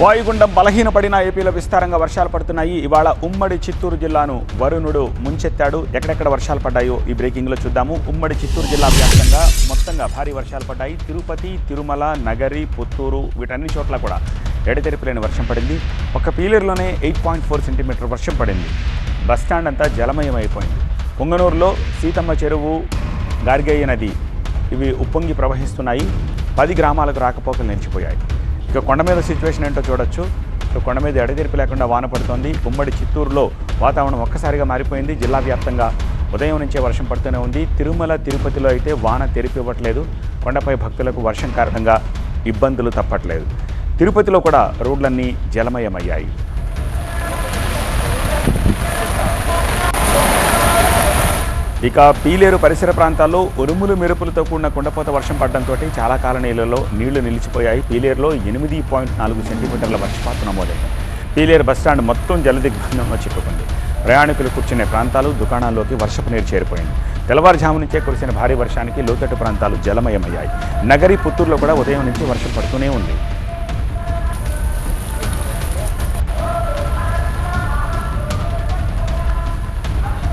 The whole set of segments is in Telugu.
వాయుగుండం బలహీనపడిన ఏపీలో విస్తారంగా వర్షాలు పడుతున్నాయి. ఇవాళ ఉమ్మడి చిత్తూరు జిల్లాను వరుణుడు ముంచెత్తాడు. ఎక్కడెక్కడ వర్షాలు పడ్డాయో ఈ బ్రేకింగ్లో చూద్దాము. ఉమ్మడి చిత్తూరు జిల్లా వ్యాప్తంగా మొత్తంగా భారీ వర్షాలు పడ్డాయి. తిరుపతి తిరుమల నగరి పుత్తూరు వీటన్ని చోట్ల కూడా ఎడతెరిపిలేని వర్షం పడింది. ఒక పీలర్లోనే ఎయిట్ పాయింట్ ఫోర్ సెంటీమీటర్ వర్షం పడింది. బస్టాండ్ అంతా జలమయం అయిపోయింది పొంగనూరులో సీతమ్మ చెరువు గార్గయ్య నది ఇవి ఉప్పొంగి ప్రవహిస్తున్నాయి. పది గ్రామాలకు రాకపోకలు నిలిచిపోయాయి. ఇక కొండ మీద సిచ్యువేషన్ ఏంటో చూడొచ్చు. ఇక కొండ మీద ఎడతెరిపి లేకుండా వాన పడుతోంది. ఉమ్మడి చిత్తూరులో వాతావరణం ఒక్కసారిగా మారిపోయింది. జిల్లా వ్యాప్తంగా ఉదయం నుంచే వర్షం పడుతూనే ఉంది. తిరుమల తిరుపతిలో అయితే వాన తెరిపివ్వట్లేదు. కొండపై భక్తులకు వర్షం కారణంగా ఇబ్బందులు తప్పట్లేదు. తిరుపతిలో కూడా రోడ్లన్నీ జలమయమయ్యాయి. ఇక పీలేరు పరిసర ప్రాంతాల్లో ఉరుములు మెరుపులతో కూడిన కుండపోత వర్షం పడడంతో చాలా కాలనీలలో నీళ్ళు నిలిచిపోయాయి. పీలేరులో ఎనిమిది పాయింట్ నాలుగు సెంటీమీటర్ల వర్షపాతం నమోదైంది. పీలేరు బస్టాండ్ మొత్తం జలదిగ్బంధంలో చిక్కుకుంది. ప్రయాణికులు కూర్చునే ప్రాంతాలు దుకాణాల్లోకి వర్షపు నీరు చేరిపోయింది. తెల్లవారుజాము నుంచే కురిసిన భారీ వర్షానికి లోతట్టు ప్రాంతాలు జలమయమయ్యాయి. నగరి పుత్తూరులో కూడా ఉదయం నుంచి వర్షం పడుతూనే ఉంది.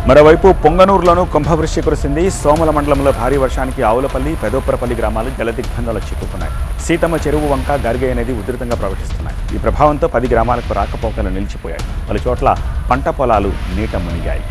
మరోవైపు పొంగనూరులోనూ కుంభవృష్టి కురిసింది. సోమల మండలంలో భారీ వర్షానికి ఆవులపల్లి పెదోపురపల్లి గ్రామాలు జలదిగ్బంధాలు చిక్కుకున్నాయి. సీతమ్మ చెరువు వంక గరిగే అనేది ఉధృతంగా ప్రవహిస్తున్నాయి. ఈ ప్రభావంతో పది గ్రామాలకు రాకపోకలు నిలిచిపోయాయి. పలు చోట్ల పంట పొలాలు నీట మునిగాయి.